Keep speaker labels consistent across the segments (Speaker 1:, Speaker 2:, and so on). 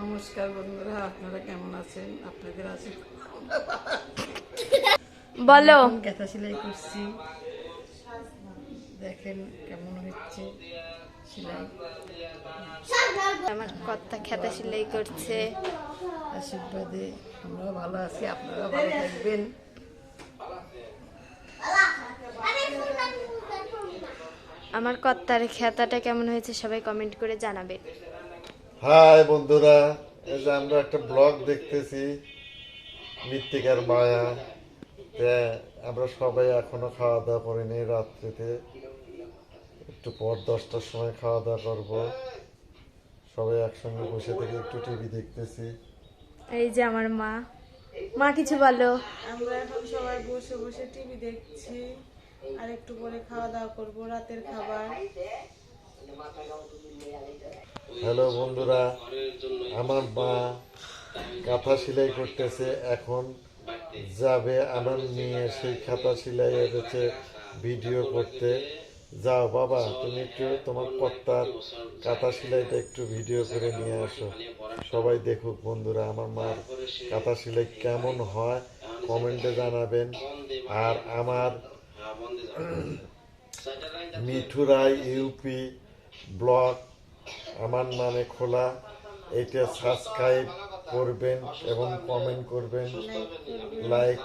Speaker 1: নমস্কার বন্ধুরা আপনারা কেমন আছেন? আপনাদের আছেন
Speaker 2: বলো।
Speaker 1: গেথা সেলাই করছি। দেখেন কেমন হচ্ছে সেলাই।
Speaker 2: আমার কর্তা খেতা সেলাই করছে।
Speaker 1: আশীর্বাদে আমরাও ভালো আছি আপনারাও ভালো থাকবেন।
Speaker 2: আমার কর্তার খেতাটা কেমন হয়েছে সবাই কমেন্ট করে জানাবেন
Speaker 3: হাই বন্ধুরা এই যে আমরা একটা ব্লগ দেখতেছি মৃত্তিকার মায়া। আমরা সবাই এখনও খাওয়া দাওয়া করিনি রাত্রিতে। একটু পর দশটার সময় খাওয়া দাওয়া করব। সবাই একসঙ্গে বসে থেকে একটু টিভি দেখতেছি।
Speaker 2: এই যে আমার মা। মা কিছু বলো।
Speaker 4: আমরা এখন সবাই বসে বসে টিভি দেখছি আর একটু পরে খাওয়া দাওয়া করব রাতের খাবার।
Speaker 3: হ্যালো বন্ধুরা, আমার মা কাঁথা সেলাই করতেছে, এখন যাবে আমার মেয়ে সেই খাতা সেলাই হচ্ছে ভিডিও করতে। যাও বাবা, তুমি একটু তোমার কর্তার কাঁথা সেলাইটা একটু ভিডিও করে নিয়ে আসো। সবাই দেখুক বন্ধুরা, আমার মার কাঁথা সেলাই কেমন হয়, কমেন্টে জানাবেন। আর আমার মিঠুরাই ইউপি ব্লগ আমার নামে খোলা। এইটা সাবস্ক্রাইব করবেন এবং কমেন্ট করবেন। লাইক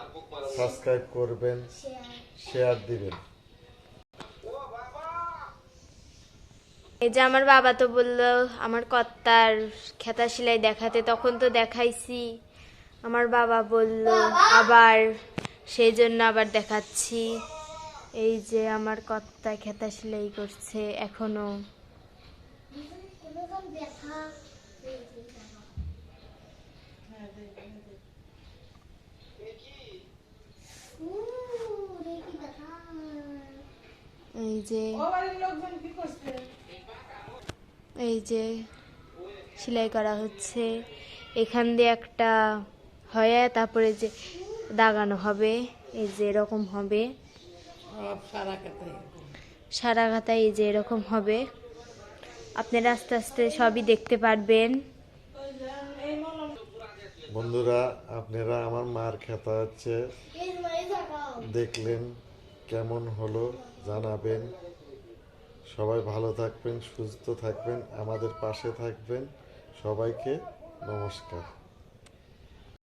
Speaker 3: সাবস্ক্রাইব করবেন। শেয়ার দিবেন।
Speaker 2: এই যে আমার বাবা তো বলল, আমার কর্তার খেতা সেলাই দেখাতে, তখন তো দেখাইছি। আমার বাবা বলল, আবার সেই জন্য আবার দেখাচ্ছি। এই যে আমার কর্তা খেতা সেলাই করছে এখনও। এই যে এই যে সেলাই করা হচ্ছে। এখান দিয়ে একটা হয় তারপরে যে দাগানো হবে এই যে এরকম হবে। সারা খাতায় এই যে এরকম হবে। আপনারা আস্তে আস্তে সবই দেখতে পারবেন।
Speaker 3: বন্ধুরা, আপনারা আমার মার খেতা হচ্ছে। দেখলেন কেমন হলো, জানাবেন। সবাই ভালো থাকবেন, সুস্থ থাকবেন, আমাদের পাশে থাকবেন। সবাইকে নমস্কার।